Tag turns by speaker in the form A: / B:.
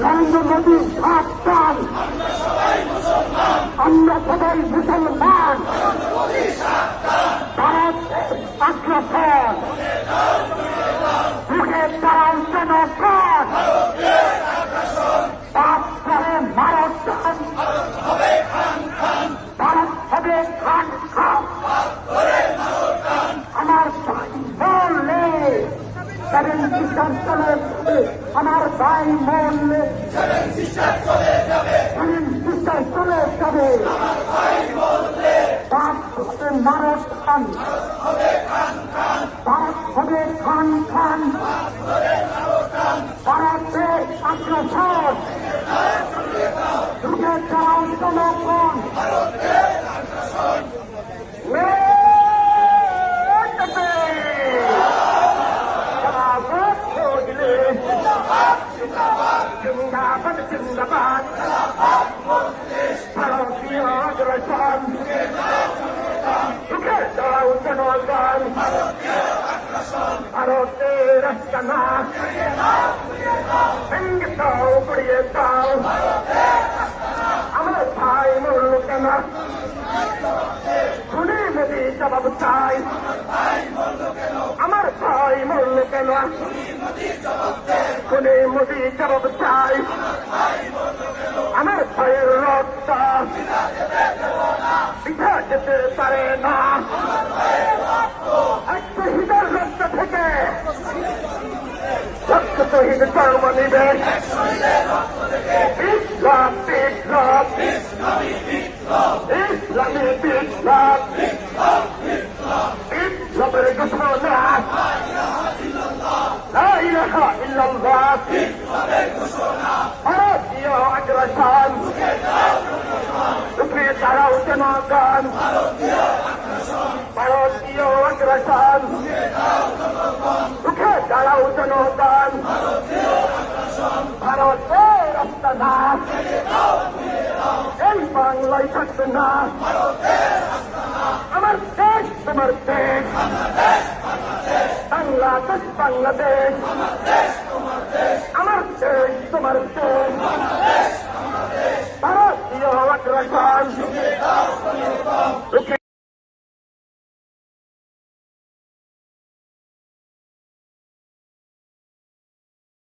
A: নরেন্দ্র মোদী সাবধান আমরা সবাই মুসলমান সেভেন সিস্টার চলে যাবে। আমার ভাই বললে সেভেন সিস্টার চলে যাবে ভারত ভারত যুগে চাও জনগণ জিন্দাবাদ জিন্দাবাদ ভারতীয় আগ্রাসন সুখে দাও ভারতের রাস্তানা ভেঙ্গে দাও গড়িয়ে দাও আমার ভাই মরল কেন? শুনে মোদি জবাব চাই আমার ভাই মরল কেন? শুনে মোদি জবাব চাই। আমার ভাইয়ের রক্ত পিঠা যেতে পারে না। এক রক্ত থেকে লক্ষ শহীদ জন্ম নিবে। বিপ্লব বিপ্লব। ইসলামী বিপ্লব। সংঘাত ভারতীয় আগ্রাসন রুখে দাঁড়াও জনগণ ভারতীয় আগ্রাসন রুখে দাঁড়াও জনগণ ভারতের রক্তদান এই বাংলায় থাকবে না আমার দেশ তোমার দেশ বাংলাদেশ বাংলাদেশ Bye-bye.